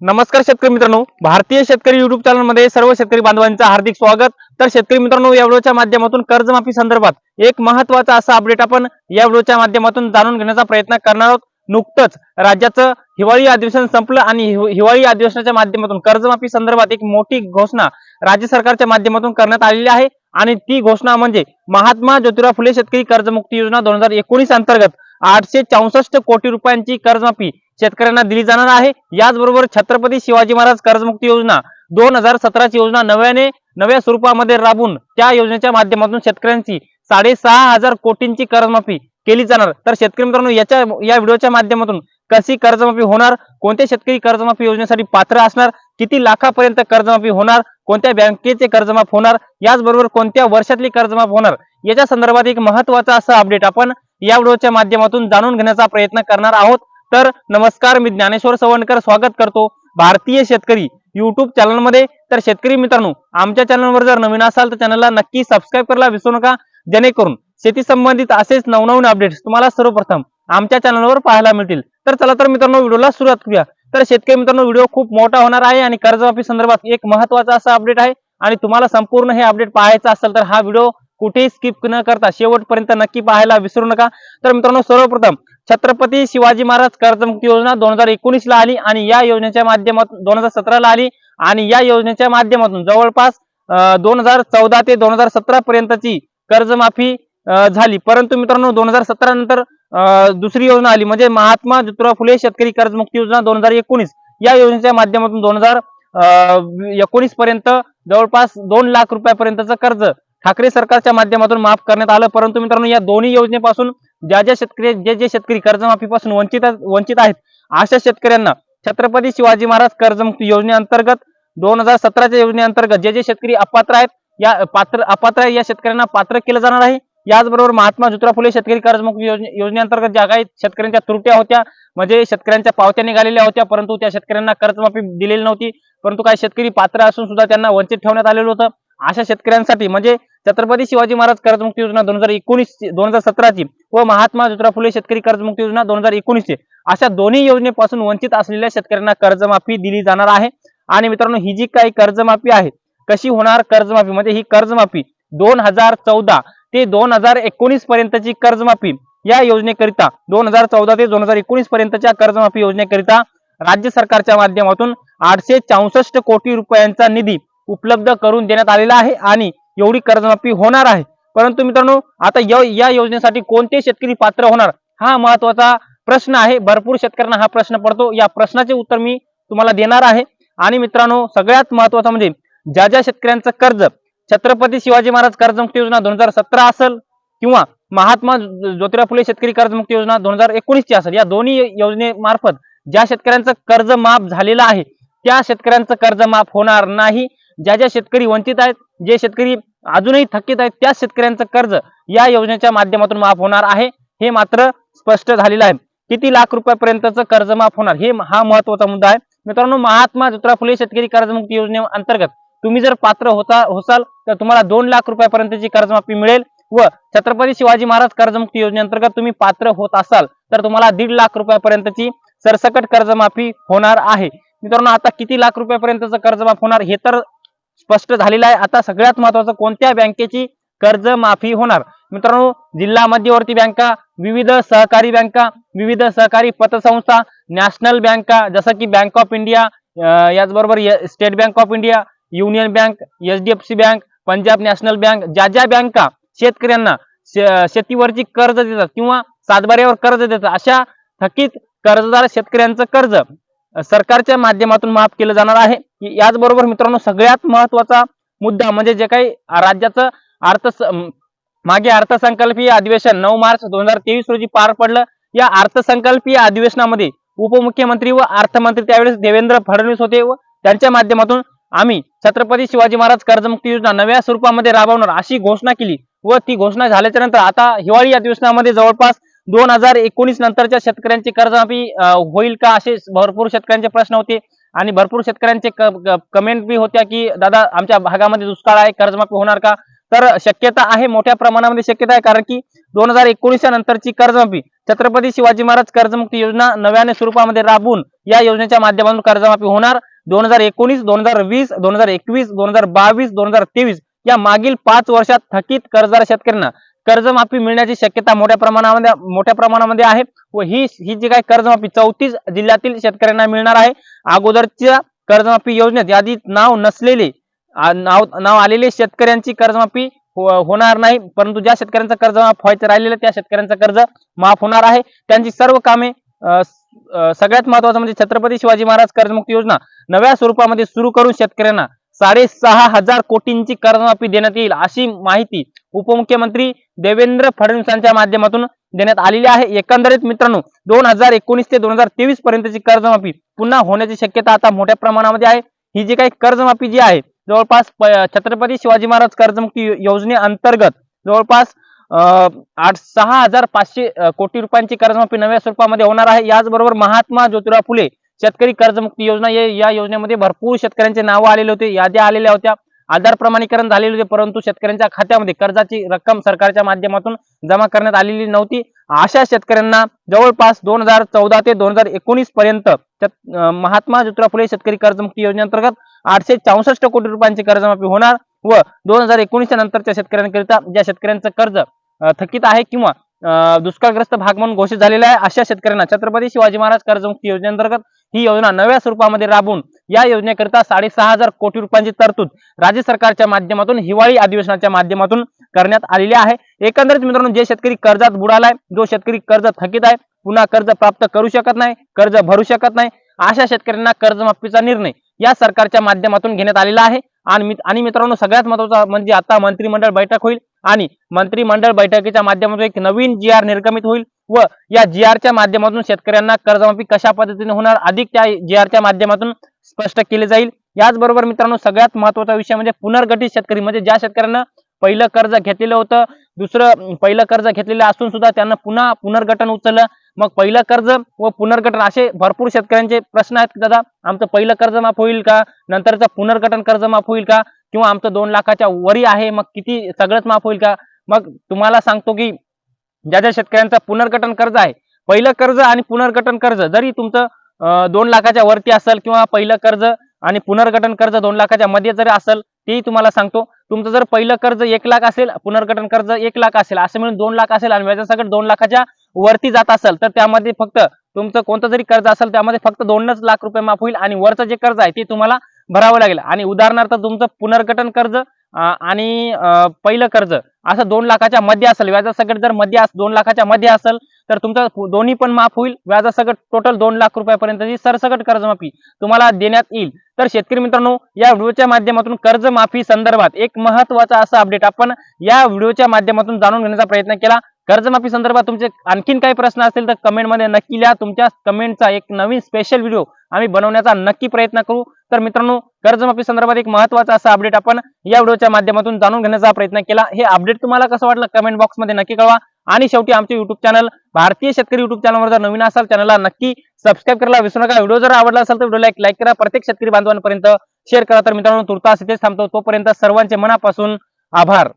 नमस्कार शेतकरी मित्रांनो. भारतीय शेतकरी युट्यूब चॅनलमध्ये सर्व शेतकरी बांधवांचं हार्दिक स्वागत. तर शेतकरी मित्रांनो या व्हिडिओच्या माध्यमातून कर्जमाफी संदर्भात एक महत्त्वाचा असा अपडेट आपण या व्हिडिओच्या माध्यमातून जाणून घेण्याचा प्रयत्न करणार आहोत. नुकतंच राज्याचं हिवाळी अधिवेशन संपलं आणि हिवाळी अधिवेशनाच्या माध्यमातून कर्जमाफी संदर्भात एक मोठी घोषणा राज्य सरकारच्या माध्यमातून करण्यात आलेली आहे. आणि ती घोषणा म्हणजे महात्मा ज्योतिराव फुले शेतकरी कर्जमुक्ती योजना दोन हजार एकोणीस अंतर्गत आठशे चौसष्ट कोटी रुपयांची कर्जमाफी शेतकऱ्यांना दिली जाणार आहे. याचबरोबर छत्रपती शिवाजी महाराज कर्जमुक्ती योजना दोन हजार सतराची योजना नव्याने नव्या स्वरूपामध्ये राबून त्या योजनेच्या माध्यमातून शेतकऱ्यांची साडेसहा हजार कोटींची कर्जमाफी केली जाणार. तर शेतकरी मित्रांनो याच्या या व्हिडिओच्या माध्यमातून कशी कर्जमाफी होणार कोणते शेतकरी कर्जमाफी योजनेसाठी पात्र असणार किती लाखापर्यंत कर्जमाफी होणार कोणत्या बँकेचे कर्जमाफ होणार याचबरोबर कोणत्या वर्षातली कर्जमाफ होणार याच्या संदर्भात एक महत्त्वाचा असं अपडेट आपण या व्हिडिओच्या माध्यमातून जाणून घेण्याचा प्रयत्न करणार आहोत. तर नमस्कार मी ज्ञानेश्वर सवणकर स्वागत करतो भारतीय शेतकरी युट्यूब चॅनलमध्ये. तर शेतकरी मित्रांनो आमच्या चॅनलवर जर नवीन असाल तर चॅनलला नक्की सबस्क्राईब करायला विसरू नका. जेणेकरून शेती संबंधित असेच नवनवीन अपडेट्स तुम्हाला सर्वप्रथम आमच्या चॅनलवर पाहायला मिळतील. तर चला तर मित्रांनो व्हिडिओला सुरुवात करूया. तर शेतकरी मित्रांनो व्हिडिओ खूप मोठा होणार आहे आणि कर्जमाफी संदर्भात एक महत्त्वाचा असा अपडेट आहे. आणि तुम्हाला संपूर्ण हे अपडेट पाहायचं असेल तर हा व्हिडिओ कुठेही स्किप न करता शेवटपर्यंत नक्की पाहायला विसरू नका. तर मित्रांनो सर्वप्रथम छत्रपती शिवाजी महाराज कर्जमुक्ती योजना दोन हजार एकोणीस ला आली आणि या योजनेच्या माध्यमातून दोन हजार सतरा ला आली आणि या योजनेच्या माध्यमातून जवळपास दोन हजार चौदा ते दोन हजार सतरा पर्यंतची कर्जमाफी झाली. परंतु मित्रांनो दोन हजार सतरा नंतर दुसरी योजना आली. म्हणजे महात्मा ज्योतिराव फुले शेतकरी कर्जमुक्ती योजना दोन हजार एकोणीस. या योजनेच्या माध्यमातून दोन हजार एकोणीस पर्यंत जवळपास दोन लाख रुपयापर्यंतचं कर्ज ठाकरे सरकारच्या माध्यमातून माफ करण्यात आलं. परंतु मित्रांनो या दोन्ही योजनेपासून ज्या ज्या शेतकरी जे जे शेतकरी कर्जमाफीपासून वंचित वंचित आहेत अशा शेतकऱ्यांना छत्रपती शिवाजी महाराज कर्जमुक्ती योजनेअंतर्गत दोन हजार सतराच्या योजनेअंतर्गत जे जे शेतकरी अपात्र आहेत या पात्र अपात्र आहे या शेतकऱ्यांना पात्र केलं जाणार आहे. याचबरोबर महात्मा ज्योतिराव फुले शेतकरी कर्जमुक्ती योजने योजनेअंतर्गत ज्या काही शेतकऱ्यांच्या त्रुट्या होत्या म्हणजे शेतकऱ्यांच्या पावत्या निघालेल्या होत्या परंतु त्या शेतकऱ्यांना कर्जमाफी दिलेली नव्हती परंतु काही शेतकरी पात्र असून सुद्धा त्यांना वंचित ठेवण्यात आलेलं होतं. अशा शेतकऱ्यांसाठी म्हणजे छत्रपती शिवाजी महाराज कर्जमुक्ती योजना दोन हजार एकोणीस दोन हजार सतराची व महात्मा ज्योतिराव फुले शेतकरी कर्जमुक्ती योजना दोन हजार एकोणीस अशा दोन्ही योजनेपासून वंचित असलेल्या शेतकऱ्यांना कर्जमाफी दिली जाणार आहे. आणि मित्रांनो ही जी काही कर्जमाफी आहे कशी होणार कर्जमाफी म्हणजे ही कर्जमाफी दोन हजार चौदा ते दोन हजार एकोणीस पर्यंतची कर्जमाफी या योजनेकरिता दोन हजार चौदा ते दोन हजार एकोणीस पर्यंतच्या कर्जमाफी योजनेकरिता राज्य सरकारच्या माध्यमातून आठशे चौसष्ट कोटी रुपयांचा निधी उपलब्ध करून देण्यात आलेला आहे. आणि एवढी कर्जमाफी होणार आहे. परंतु मित्रांनो आता या या योजनेसाठी कोणते शेतकरी पात्र होणार? हा महत्त्वाचा प्रश्न आहे. भरपूर शेतकऱ्यांना हा प्रश्न पडतो. या प्रश्नाचे उत्तर मी तुम्हाला देणार आहे. आणि मित्रांनो सगळ्यात महत्वाचं म्हणजे ज्या ज्या शेतकऱ्यांचं कर्ज छत्रपती शिवाजी महाराज कर्जमुक्ती योजना दोन हजार सतरा असेल किंवा महात्मा ज्योतिराव फुले शेतकरी कर्जमुक्ती योजना दोन हजार एकोणीसची असेल या दोन्ही योजनेमार्फत ज्या शेतकऱ्यांचं कर्ज माफ झालेलं आहे त्या शेतकऱ्यांचं कर्ज माफ होणार नाही. ज्या ज्या शेतकरी वंचित आहेत जे शेतकरी अजूनही थकीत आहेत त्या शेतकऱ्यांचं कर्ज या योजनेच्या माध्यमातून माफ होणार आहे. हे मात्र स्पष्ट झालेलं आहे. किती लाख रुपयापर्यंतचं कर्ज माफ होणार? हे हा महत्त्वाचा मुद्दा आहे. मित्रांनो महात्मा ज्योतिराव फुले शेतकरी कर्जमुक्ती योजनेअंतर्गत तुम्ही जर पात्र होता होसाल तर तुम्हाला दोन लाख रुपयापर्यंतची कर्जमाफी मिळेल व छत्रपती शिवाजी महाराज कर्जमुक्ती योजनेअंतर्गत तुम्ही पात्र होत असाल तर तुम्हाला दीड लाख रुपयापर्यंतची सरसकट कर्जमाफी होणार आहे. मित्रांनो आता किती लाख रुपयापर्यंतचं कर्जमाफ होणार हे तर स्पष्ट झालेलं आहे. आता सगळ्यात महत्वाचं कोणत्या बँकेची कर्ज माफी होणार? मित्रांनो जिल्हा मध्यवर्ती बँका विविध सहकारी बँका विविध सहकारी पतसंस्था नॅशनल बँका जसं की बँक ऑफ इंडिया याचबरोबर state bank of India union bank HDFC bank Punjab national bank ज्या ज्या बँका शेतकऱ्यांना शेतीवरची कर्ज देतात किंवा सातबाऱ्यावर कर्ज देतात अशा थकीत कर्जदार शेतकऱ्यांचं कर्ज सरकारच्या माध्यमातून माफ केलं जाणार आहे. याचबरोबर मित्रांनो सगळ्यात महत्त्वाचा मुद्दा म्हणजे जे काही राज्याचं अर्थ मागे अर्थसंकल्पीय अधिवेशन नऊ मार्च दोन हजार तेवीस रोजी पार पडलं. या अर्थसंकल्पीय अधिवेशनामध्ये उपमुख्यमंत्री व अर्थमंत्री त्यावेळेस देवेंद्र फडणवीस होते व त्यांच्या माध्यमातून आम्ही छत्रपती शिवाजी महाराज कर्जमुक्ती योजना नव्या स्वरूपामध्ये राबवणार अशी घोषणा केली व ती घोषणा झाल्याच्यानंतर आता हिवाळी अधिवेशनामध्ये जवळपास दोन हजार एकोणीस नंतरच्या शेतकऱ्यांची कर्जमाफी होईल का असे भरपूर शेतकऱ्यांचे प्रश्न होते. आणि भरपूर शेतकऱ्यांचे कमेंट बी होत्या की दादा आमच्या भागामध्ये दुष्काळ आहे कर्जमाफी होणार का? तर शक्यता आहे मोठ्या प्रमाणामध्ये शक्यता आहे कारण की दोन हजार एकोणीसच्या नंतरची कर्जमाफी छत्रपती शिवाजी महाराज कर्जमुक्ती योजना नव्याने स्वरूपामध्ये राबवून या योजनेच्या माध्यमातून कर्जमाफी होणार. दोन हजार एकोणीस दोन हजार वीस दोन हजार एकवीस दोन हजार बावीस दोन हजार तेवीस या मागील पाच वर्षात थकीत कर्जदार शेतकऱ्यांना कर्जमाफी मिळण्याची शक्यता मोठ्या प्रमाणामध्ये मोठ्या प्रमाणामध्ये आहे व ही ही जी काही कर्जमाफी चौतीस जिल्ह्यातील शेतकऱ्यांना मिळणार आहे. अगोदरच्या कर्जमाफी योजनेत यादीत नाव नसलेले नाव नाव आलेले शेतकऱ्यांची कर्जमाफी हो, होणार नाही. परंतु ज्या शेतकऱ्यांचं कर्ज माफ व्हायचं राहिलेलं त्या शेतकऱ्यांचं कर्ज माफ होणार आहे. त्यांची सर्व कामे सगळ्यात महत्वाचं म्हणजे छत्रपती शिवाजी महाराज कर्जमुक्ती योजना नव्या स्वरूपामध्ये सुरू करून शेतकऱ्यांना साडेसहा हजार कोटींची कर्जमाफी देण्यात येईल अशी माहिती उपमुख्यमंत्री देवेंद्र फडणवीसांच्या माध्यमातून देण्यात आलेली आहे. एकंदरीत मित्रांनो दोन हजार एकोणीस ते दोन हजार तेवीस पर्यंतची कर्जमाफी पुन्हा होण्याची शक्यता आता मोठ्या प्रमाणामध्ये आहे. ही जी काही कर्जमाफी जी आहे जवळपास प- छत्रपती शिवाजी महाराज कर्जमुक्ती योजनेअंतर्गत जवळपास आठ सहा हजार पाचशे कोटी रुपयांची कर्जमाफी नव्या स्वरूपामध्ये होणार आहे. याचबरोबर महात्मा ज्योतिराव फुले शेतकरी कर्जमुक्ती योजना या योजनेमध्ये भरपूर शेतकऱ्यांचे नावं आलेले होते याद्या आलेल्या होत्या आधार प्रमाणीकरण झालेले होते परंतु शेतकऱ्यांच्या खात्यामध्ये कर्जाची रक्कम सरकारच्या माध्यमातून जमा करण्यात आलेली नव्हती. अशा शेतकऱ्यांना जवळपास दोन हजार चौदा ते दोन हजार एकोणीस पर्यंत महात्मा ज्योतिराव फुले शेतकरी कर्जमुक्ती योजनेअंतर्गत आठशे चौसष्ट कोटी रुपयांची कर्जमाफी होणार व दोन हजार एकोणीसच्या नंतरच्या शेतकऱ्यांकरिता ज्या शेतकऱ्यांचं कर्ज थकीत आहे किंवा दुष्काळग्रस्त भाग म्हणून घोषित झालेला आहे अशा शेतकऱ्यांना छत्रपती शिवाजी महाराज कर्जमुक्ती योजनेअंतर्गत ही योजना नव्या स्वरूपामध्ये राबवून या योजनेकरिता साडेसहा हजार कोटी रुपयांची तरतूद राज्य सरकारच्या माध्यमातून हिवाळी अधिवेशनाच्या माध्यमातून करण्यात आलेली आहे. एकंदरीत मित्रांनो जे शेतकरी कर्जात बुडालाय जो शेतकरी कर्ज थकीत आहे पुन्हा कर्ज प्राप्त करू शकत नाही कर्ज भरू शकत नाही अशा शेतकऱ्यांना कर्जमाफीचा निर्णय या सरकारच्या माध्यमातून घेण्यात आलेला आहे. आणि आणि मित्रांनो सगळ्यात महत्त्वाचा म्हणजे आता मंत्रिमंडळ बैठक होईल आणि मंत्रिमंडळ बैठकीच्या माध्यमातून एक नवीन जी आर निर्गमित होईल व या जी च्या माध्यमातून शेतकऱ्यांना कर्जमाफी कशा पद्धतीने होणार अधिक त्या जी च्या माध्यमातून स्पष्ट केले जाईल. याचबरोबर मित्रांनो सगळ्यात महत्त्वाचा विषय म्हणजे पुनर्गठित शेतकरी म्हणजे ज्या शेतकऱ्यांना पहिलं कर्ज घेतलेलं होतं दुसरं पहिलं कर्ज घेतलेलं असून सुद्धा त्यांना पुन्हा पुनर्गठन उचललं. मग पहिलं कर्ज व पुनर्गठन असे भरपूर शेतकऱ्यांचे प्रश्न आहेत दादा आमचं पहिलं कर्ज माफ होईल का? नंतरचं पुनर्गठन कर्ज माफ होईल का? किंवा आमचं दोन लाखाच्या वरी आहे मग किती सगळंच माफ होईल का? मग तुम्हाला सांगतो की ज्या ज्या शेतकऱ्यांचं पुनर्गठन कर्ज आहे पहिलं कर्ज आणि पुनर्गठन कर्ज जरी तुमचं दोन लाखाच्या वरती असेल किंवा पहिलं कर्ज आणि पुनर्गठन कर्ज दोन लाखाच्या मध्ये जरी असेल तेही तुम्हाला सांगतो. तुमचं जर पहिलं कर्ज एक लाख असेल पुनर्गठन कर्ज एक लाख असेल असं मिळून दोन लाख असेल आणि व्याजासकट दोन लाखाच्या वरती जात असेल तर त्यामध्ये फक्त तुमचं कोणतं जरी कर्ज असेल त्यामध्ये फक्त दोनच लाख रुपये माफ होईल आणि वरचं जे कर्ज आहे ते तुम्हाला भरावं लागेल. आणि उदाहरणार्थ तुमचं पुनर्गठन कर्ज आणि पहिलं कर्ज असं दोन लाखाच्या मध्ये असेल व्याजासकट जर मध्ये दोन लाखाच्या मध्ये असेल तर तुमचा दोन्ही पण माफ होईल. व्याजासकट टोटल दोन लाख रुपयापर्यंतची सरसकट कर्जमाफी तुम्हाला देण्यात येईल. तर शेतकरी मित्रांनो या व्हिडिओच्या माध्यमातून कर्जमाफी संदर्भात एक महत्त्वाचा असा अपडेट आपण या व्हिडिओच्या माध्यमातून जाणून घेण्याचा प्रयत्न केला. कर्जमाफी संदर्भात तुमचे आणखीन काही प्रश्न असतील तर कमेंटमध्ये नक्की लिहा. तुमच्या कमेंटचा एक नवीन स्पेशल व्हिडिओ आम्ही बनवण्याचा नक्की प्रयत्न करू. तर मित्रांनो कर्जमाफी संदर्भात एक महत्त्वाचा असा अपडेट आपण या व्हिडिओच्या माध्यमातून जाणून घेण्याचा प्रयत्न केला. हे अपडेट तुम्हाला कसं वाटलं? कमेंट बॉक्समध्ये नक्की कळवा. आणि शेवटी आमचे युट्यूब चॅनल भारतीय शेतकरी युट्यूब चॅनलवर जर नवीन असाल चॅनलला नक्की सबस्क्राईब करायला विसरू नका. व्हिडिओ जर आवडला असेल तर व्हिडिओला एक लाईक करा. प्रत्येक शेतकरी बांधवांपर्यंत शेअर करा. तर मित्रांनो तुर्तास इथेच थांबतो. तोपर्यंत सर्वांचे मनापासून आभार.